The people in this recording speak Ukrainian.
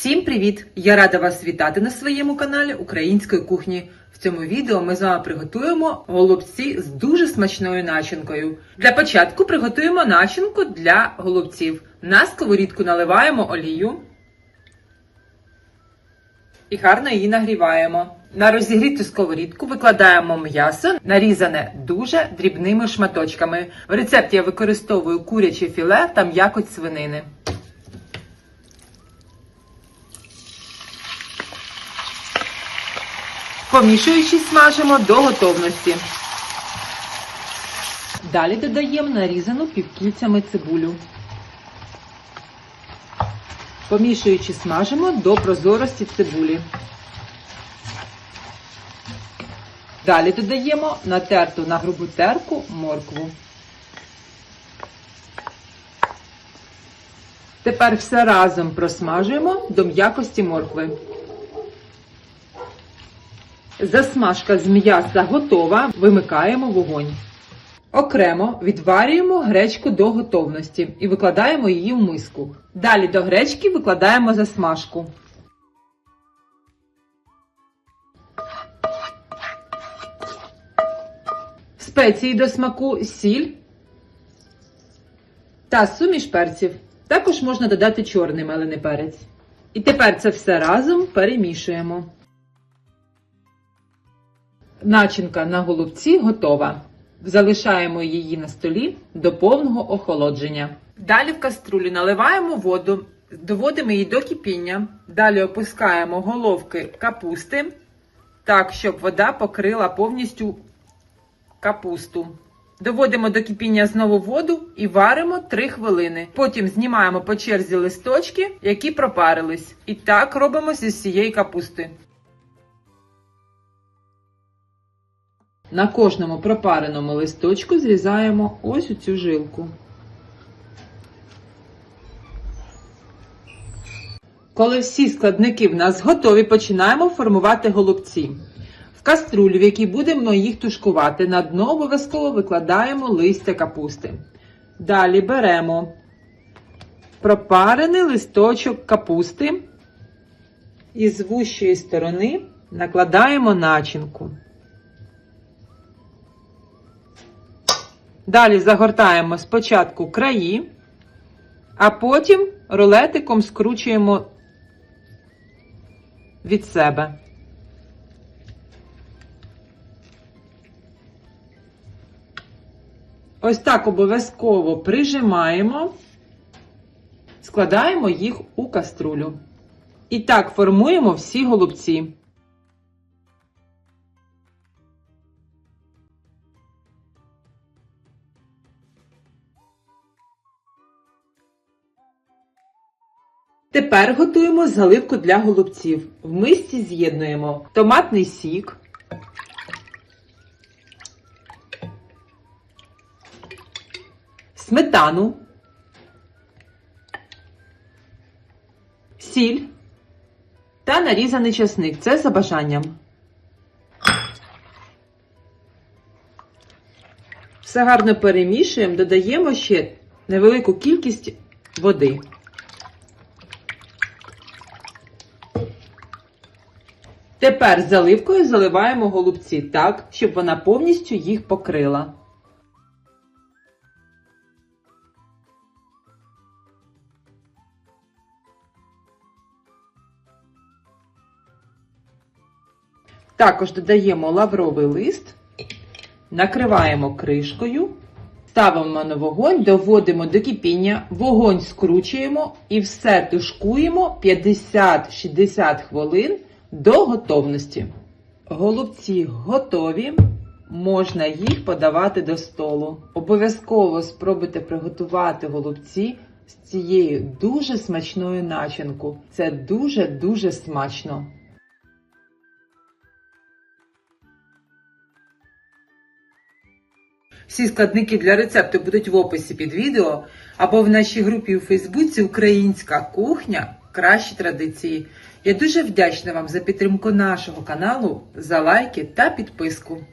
Всім привіт! Я рада вас вітати на своєму каналі Української кухні. В цьому відео ми з вами приготуємо голубці з дуже смачною начинкою. Для початку приготуємо начинку для голубців. На сковорідку наливаємо олію і гарно її нагріваємо. На розігріту сковорідку викладаємо м'ясо, нарізане дуже дрібними шматочками. В рецепті я використовую куряче філе та м'якоть свинини. Помішуючи, смажимо до готовності. Далі додаємо нарізану півкільцями цибулю. Помішуючи, смажимо до прозорості цибулі. Далі додаємо натерту на грубу терку моркву. Тепер все разом просмажуємо до м'якості моркви. Засмажка з м'яса готова. Вимикаємо вогонь. Окремо відварюємо гречку до готовності і викладаємо її в миску. Далі до гречки викладаємо засмажку. Спеції до смаку сіль та суміш перців. Також можна додати чорний мелений перець. І тепер це все разом перемішуємо. Начинка на голубці готова. Залишаємо її на столі до повного охолодження. Далі в каструлі наливаємо воду, доводимо її до кипіння. Далі опускаємо головки капусти так, щоб вода покрила повністю капусту. Доводимо до кипіння знову воду і варимо 3 хвилини. Потім знімаємо по черзі листочки, які пропарились. І так робимо зі всієї капусти. На кожному пропареному листочку зрізаємо ось у цю жилку. Коли всі складники в нас готові, починаємо формувати голубці. В каструлю, в якій будемо їх тушкувати, на дно обов'язково викладаємо листя капусти. Далі беремо пропарений листочок капусти і з вущої сторони накладаємо начинку. Далі загортаємо спочатку краї, а потім рулетиком скручуємо від себе. Ось так обов'язково прижимаємо, складаємо їх у каструлю. І так формуємо всі голубці. Тепер готуємо заливку для голубців. В мисці з'єднуємо томатний сік, сметану, сіль та нарізаний часник. Це за бажанням. Все гарно перемішуємо, додаємо ще невелику кількість води. Тепер заливкою заливаємо голубці так, щоб вона повністю їх покрила. Також додаємо лавровий лист, накриваємо кришкою, ставимо на вогонь, доводимо до кипіння, вогонь скручуємо і все тушкуємо 50-60 хвилин до готовності. Голубці готові. Можна їх подавати до столу. Обов'язково спробуйте приготувати голубці з цією дуже смачною начинкою. Це дуже-дуже смачно. Всі складники для рецепту будуть в описі під відео або в нашій групі у Фейсбуці Українська кухня Кращі традиції. Я дуже вдячна вам за підтримку нашого каналу, за лайки та підписку.